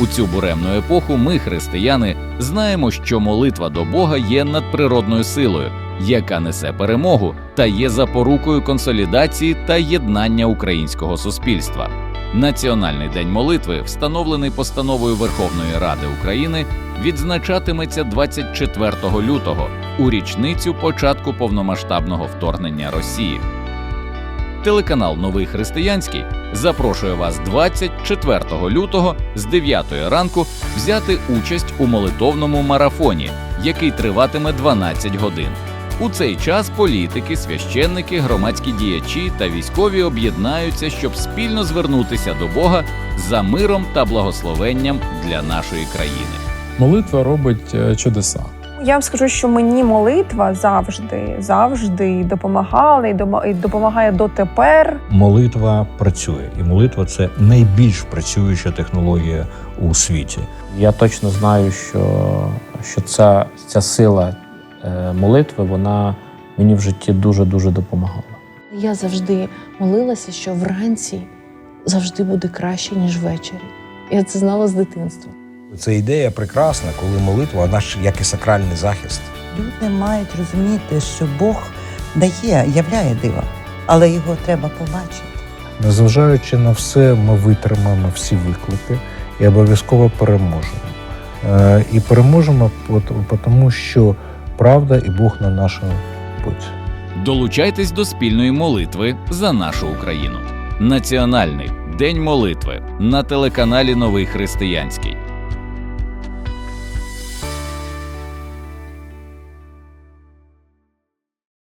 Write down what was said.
У цю буремну епоху ми, християни, знаємо, що молитва до Бога є надприродною силою, яка несе перемогу та є запорукою консолідації та єднання українського суспільства. Національний день молитви, встановлений постановою Верховної Ради України, відзначатиметься 24 лютого у річницю початку повномасштабного вторгнення Росії. Телеканал Новий Християнський запрошує вас 24 лютого з 9 ранку взяти участь у молитовному марафоні, який триватиме 12 годин. У цей час політики, священники, громадські діячі та військові об'єднаються, щоб спільно звернутися до Бога за миром та благословенням для нашої країни. Молитва робить е, чудеса. Я вам скажу, що мені молитва завжди, завжди допомагала і дома- допомагає дотепер. Молитва працює, і молитва це найбільш працююча технологія у світі. Я точно знаю, що, що ця, ця сила е, молитви вона мені в житті дуже дуже допомагала. Я завжди молилася, що вранці завжди буде краще, ніж ввечері. Я це знала з дитинства. Це ідея прекрасна, коли молитва, вона ж як і сакральний захист. Люди мають розуміти, що Бог дає, являє диво, але його треба побачити. Незважаючи на все, ми витримаємо всі виклики і обов'язково переможемо. Е, І переможемо, тому що правда і Бог на нашому путі. Долучайтесь до спільної молитви за нашу Україну. Національний день молитви на телеканалі Новий Християнський.